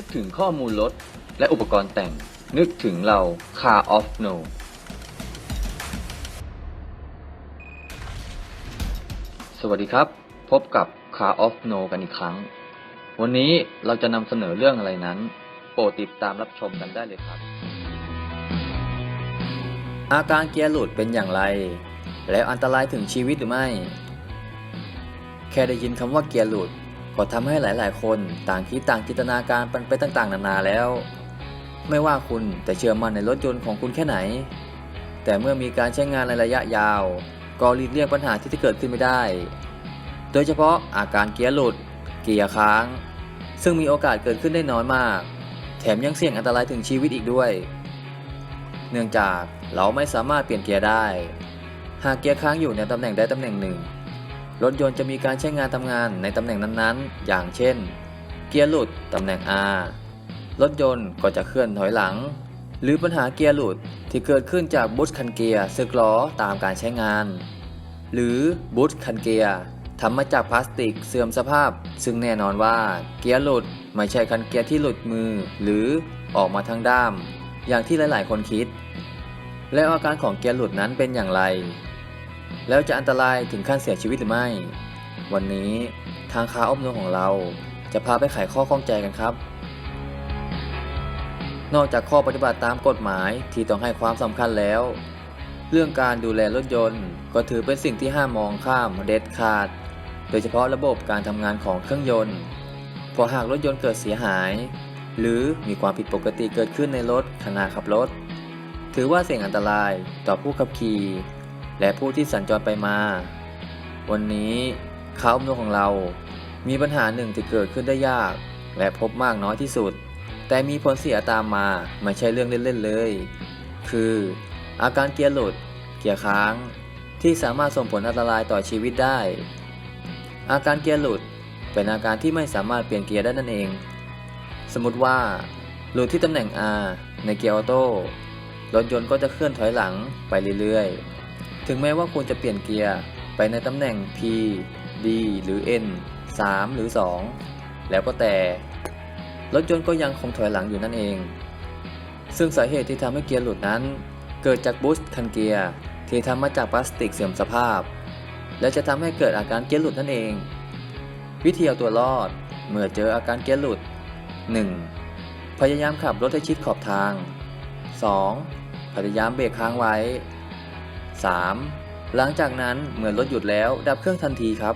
นึกถึงข้อมูลรถและอุปกรณ์แต่ง นึกถึงเรา Car of No สวัสดีครับ พบกับ Car of No กันอีกครั้ง วันนี้เราจะนำเสนอเรื่องอะไรนั้น โปรดติดตามรับชมกันได้เลยครับ อาการเกียร์หลุดเป็นอย่างไร แล้วอันตรายถึงชีวิตหรือไม่ แค่ได้ยินคำว่าเกียร์หลุด ก็ทำให้หลายๆ คนต่างคิดต่างจินตนาการไปไปต่างๆ นานาแล้ว ไม่ว่าคุณจะเชื่อมั่นในรถยนต์ของคุณแค่ไหน แต่เมื่อมีการใช้งานในระยะยาว ก็หลีกเลี่ยงปัญหาที่จะเกิดขึ้นไม่ได้ โดยเฉพาะอาการเกียร์หลุด เกียร์ค้าง ซึ่งมีโอกาสเกิดขึ้นได้น้อยมาก แถมยังเสี่ยงอันตรายถึงชีวิตอีกด้วย เนื่องจากเราไม่สามารถเปลี่ยนเกียร์ได้ หากเกียร์ค้างอยู่ในตำแหน่งใดตำแหน่งหนึ่ง รถยนต์จะมีการใช้งานทำงานในตำแหน่งนั้นๆ อย่างเช่น เกียร์หลุดตำแหน่ง R รถยนต์ก็จะเคลื่อนถอยหลัง หรือปัญหาเกียร์หลุดที่เกิดขึ้นจากบูทคันเกียร์สึกล้อตามการใช้งาน หรือบูทคันเกียร์ทำมาจากพลาสติกเสื่อมสภาพ ซึ่งแน่นอนว่าเกียร์หลุดไม่ใช่คันเกียร์ที่หลุดมือ หรือออกมาทางด้าม อย่างที่หลายๆ คนคิด แล้วอาการของเกียร์หลุดนั้นเป็นอย่างไร แล้วจะอันตรายถึงขั้นเสียชีวิตหรือไม่ วันนี้ทางค้าอบรมของเราจะพาไปไขข้อข้องใจกันครับ นอกจากข้อปฏิบัติตามกฎหมายที่ต้องให้ความสำคัญแล้ว เรื่องการดูแลรถยนต์ ก็ถือเป็นสิ่งที่ห้ามมองข้ามเด็ดขาด โดยเฉพาะระบบการทำงานของเครื่องยนต์เพราะหากรถยนต์เกิดเสียหาย หรือมีความผิดปกติเกิดขึ้นในรถขณะขับรถ ถือว่าเสี่ยงอันตรายต่อผู้ขับขี่ และผู้ที่สัญจรไปมา วันนี้ข่าวอำนวยของเรา มีปัญหาหนึ่งที่เกิดขึ้นได้ยาก และพบมากน้อยที่สุด แต่มีผลเสียตามมาไม่ใช่เรื่องเล่นๆเลย คือ อาการเกียร์หลุด เกียร์ค้าง ที่สามารถส่งผลอันตรายต่อชีวิตได้ อาการเกียร์หลุดเป็นอาการที่ไม่สามารถเปลี่ยนเกียร์ได้นั่นเอง สมมติว่า หลุดที่ตำแหน่ง R ในเกียร์ออโต้รถยนต์ก็จะเคลื่อนถอยหลังไปเรื่อยๆ ถึงแม้ว่าคุณจะเปลี่ยนเกียร์ไปในตำแหน่ง P D หรือ N 3 หรือ 2 แล้วก็แต่ รถยนต์ก็ยังคงถอยหลังอยู่นั่นเอง ซึ่งสาเหตุที่ทำให้เกียร์หลุดนั้น เกิดจากบูสต์คันเกียร์ที่ทำมาจากพลาสติกเสื่อมสภาพ และจะทำให้เกิดอาการเกียร์หลุดนั่นเอง วิธีเอาตัวรอดเมื่อเจออาการเกียร์หลุด 1. พยายามขับรถให้ชิดขอบทาง 2. พยายามเบรกค้างไว้ 3. หลังจากนั้นเมื่อรถหยุดแล้วดับเครื่องทันทีครับ